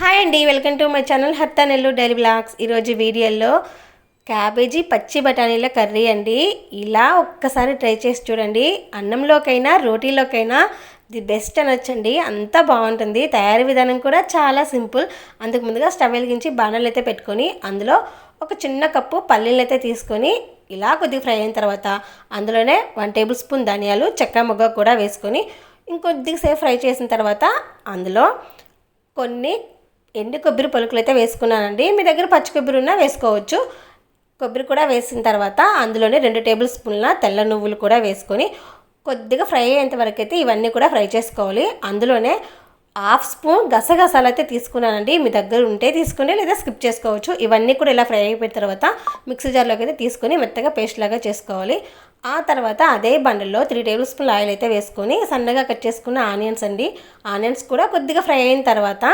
Hi అండి welcome to my channel హత్తా Nellore diary blogs. ఈరోజు వీడియోలో క్యాబేజీ పచ్చి బఠానీల కర్రీ అండి. ఇలా ఒక్కసారి ట్రై చేసి చూడండి. అన్నంలోకైనా రోటీలోకైనా ది బెస్ట్ అనొచ్చండి. అంత బాగుంటుంది. తయారీ విధానం కూడా చాలా సింపుల్. అందుకు ముందుగా స్టవ్ వెలిగించి బాణాలు అయితే పెట్టుకొని అందులో ఒక చిన్న కప్పు పల్లీలు అయితే తీసుకొని ఇలా కొద్దిగా ఫ్రై అయిన తర్వాత అందులోనే వన్ టేబుల్ స్పూన్ ధనియాలు చెక్క మొగ్గ కూడా వేసుకొని ఇంకొద్దిగా సేపు ఫ్రై చేసిన తర్వాత అందులో కొన్ని ఎండు కొబ్బరి పలుకులు అయితే వేసుకున్నానండి. మీ దగ్గర పచ్చి కొబ్బరి ఉన్నా వేసుకోవచ్చు. కొబ్బరి కూడా వేసిన తర్వాత అందులోనే రెండు టేబుల్ స్పూన్ల తెల్ల నువ్వులు కూడా వేసుకొని కొద్దిగా ఫ్రై అయ్యేంత వరకు అయితే ఇవన్నీ కూడా ఫ్రై చేసుకోవాలి. అందులోనే హాఫ్ స్పూన్ గసగసాలు అయితే తీసుకున్నానండి. మీ దగ్గర ఉంటే తీసుకోండి లేదా స్కిప్ చేసుకోవచ్చు. ఇవన్నీ కూడా ఇలా ఫ్రై అయిపోయిన తర్వాత మిక్సీ జార్లోకి అయితే తీసుకొని మెత్తగా పేస్ట్ లాగా చేసుకోవాలి. ఆ తర్వాత అదే బండల్లో త్రీ టేబుల్ స్పూన్ ఆయిల్ అయితే వేసుకొని సన్నగా కట్ చేసుకున్న ఆనియన్స్ అండి. ఆనియన్స్ కూడా కొద్దిగా ఫ్రై అయిన తర్వాత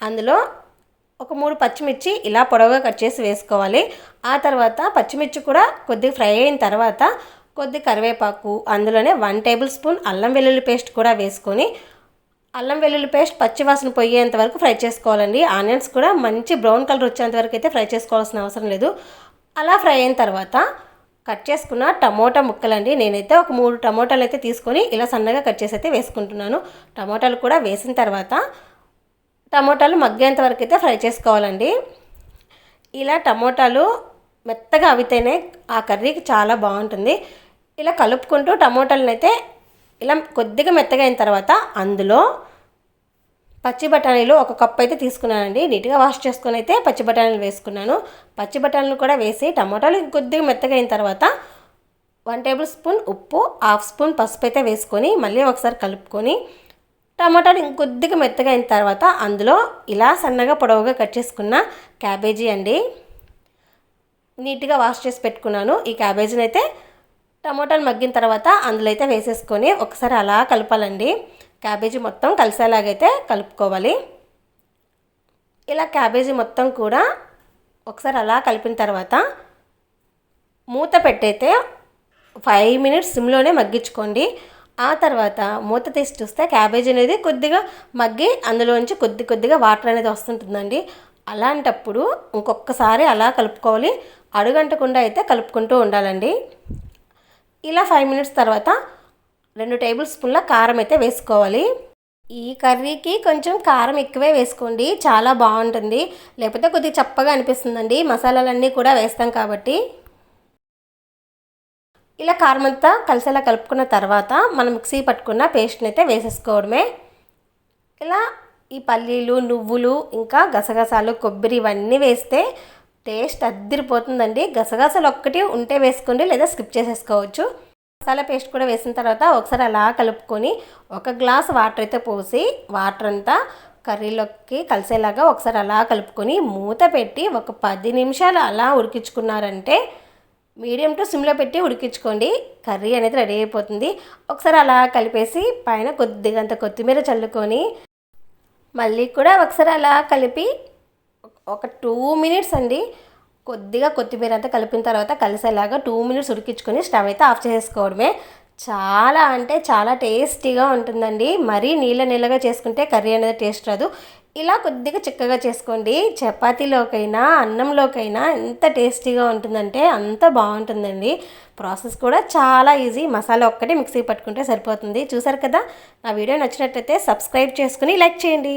అందులో ఒక మూడు పచ్చిమిర్చి ఇలా పొడవుగా కట్ చేసి వేసుకోవాలి. ఆ తర్వాత పచ్చిమిర్చి కూడా కొద్దిగా ఫ్రై అయిన తర్వాత కొద్ది కరివేపాకు అందులోనే వన్ టేబుల్ స్పూన్ అల్లం వెల్లుల్లి పేస్ట్ కూడా వేసుకొని అల్లం వెల్లుల్లి పేస్ట్ పచ్చివాసన పోయేంత వరకు ఫ్రై చేసుకోవాలండి. ఆనియన్స్ కూడా మంచి బ్రౌన్ కలర్ వచ్చేంత వరకు అయితే ఫ్రై చేసుకోవాల్సిన అవసరం లేదు. అలా ఫ్రై అయిన తర్వాత కట్ చేసుకున్న టమోటా ముక్కలండి. నేనైతే ఒక మూడు టమోటాలు అయితే తీసుకొని ఇలా సన్నగా కట్ చేసి అయితే వేసుకుంటున్నాను. టమోటాలు కూడా వేసిన తర్వాత టమోటాలు మగ్గేంత వరకు అయితే ఫ్రై చేసుకోవాలండి. ఇలా టమోటాలు మెత్తగా అవితేనే ఆ కర్రీకి చాలా బాగుంటుంది. ఇలా కలుపుకుంటూ టమోటాలను అయితే ఇలా కొద్దిగా మెత్తగా అయిన తర్వాత అందులో పచ్చి బఠానీలు ఒక కప్ అయితే తీసుకున్నానండి. నీట్గా వాష్ చేసుకొని అయితే పచ్చి బఠానీలు వేసుకున్నాను. పచ్చి బఠానీలు కూడా వేసి టమోటాలు కొద్దిగా మెత్తగా అయిన తర్వాత వన్ టేబుల్ స్పూన్ ఉప్పు హాఫ్ స్పూన్ పసుపు అయితే వేసుకొని మళ్ళీ ఒకసారి కలుపుకొని టమాటాలు ఇంకొద్దిగా మెత్తగా అయిన తర్వాత అందులో ఇలా సన్నగా పొడవుగా కట్ చేసుకున్న క్యాబేజీ అండి. నీట్గా వాష్ చేసి పెట్టుకున్నాను. ఈ క్యాబేజీని అయితే టమాటాలు మగ్గిన తర్వాత అందులో అయితే వేసేసుకొని ఒకసారి అలా కలపాలండి. క్యాబేజీ మొత్తం కలిసేలాగైతే కలుపుకోవాలి. ఇలా క్యాబేజీ మొత్తం కూడా ఒకసారి అలా కలిపిన తర్వాత మూత పెట్టయితే ఫైవ్ మినిట్స్ సిమ్లోనే మగ్గించుకోండి. ఆ తర్వాత మూత తీసి చూస్తే క్యాబేజ్ అనేది కొద్దిగా మగ్గి అందులోంచి కొద్ది కొద్దిగా వాటర్ అనేది వస్తుంటుందండి. అలాంటప్పుడు ఇంకొకసారి అలా కలుపుకోవాలి. అడుగంటకుండా అయితే కలుపుకుంటూ ఉండాలండి. ఇలా ఫైవ్ మినిట్స్ తర్వాత రెండు టేబుల్ స్పూన్ల కారం అయితే వేసుకోవాలి. ఈ కర్రీకి కొంచెం కారం ఎక్కువే వేసుకోండి. చాలా బాగుంటుంది. లేకపోతే కొద్దిగా చప్పగా అనిపిస్తుందండి. మసాలాలన్నీ కూడా వేస్తాం కాబట్టి. ఇలా కారం అంతా కలిసేలా కలుపుకున్న తర్వాత మనం మిక్సీ పట్టుకున్న పేస్ట్ని అయితే వేసేసుకోవడమే. ఇలా ఈ పల్లీలు నువ్వులు ఇంకా గసగసాలు కొబ్బరి ఇవన్నీ వేస్తే టేస్ట్ అద్దరిపోతుందండి. గసగసాలు ఒక్కటి ఉంటే వేసుకోండి లేదా స్కిప్ చేసేసుకోవచ్చు. మసాలా పేస్ట్ కూడా వేసిన తర్వాత ఒకసారి అలా కలుపుకొని ఒక గ్లాస్ వాటర్ అయితే పోసి వాటర్ అంతా కర్రీలోకి కలిసేలాగా ఒకసారి అలా కలుపుకొని మూత పెట్టి ఒక పది నిమిషాలు అలా ఉడికించుకున్నారంటే మీడియం టు సిమ్లో పెట్టి ఉడికించుకోండి. కర్రీ అనేది రెడీ అయిపోతుంది. ఒకసారి అలా కలిపేసి పైన కొద్దిగా అంత కొత్తిమీర చల్లుకొని మళ్ళీ కూడా ఒకసారి అలా కలిపి ఒక టూ మినిట్స్ అండి. కొద్దిగా కొత్తిమీర అంతా కలిపిన తర్వాత కలిసేలాగా టూ మినిట్స్ ఉడికించుకొని స్టవ్ అయితే ఆఫ్ చేసుకోవడమే చాలా అంటే చాలా టేస్టీగా ఉంటుందండి. మరీ నీళ్ళ నీళ్ళగా చేసుకుంటే కర్రీ అనేది టేస్ట్ రాదు. ఇలా కొద్దిగా చిక్కగా చేసుకోండి. చపాతీలోకైనా అన్నంలోకైనా ఎంత టేస్టీగా ఉంటుందంటే అంత బాగుంటుందండి. ప్రాసెస్ కూడా చాలా ఈజీ. మసాలా ఒక్కటే మిక్సీ పట్టుకుంటే సరిపోతుంది. చూసారు కదా? నా వీడియో నచ్చినట్లయితే సబ్స్క్రైబ్ చేసుకుని లైక్ చేయండి.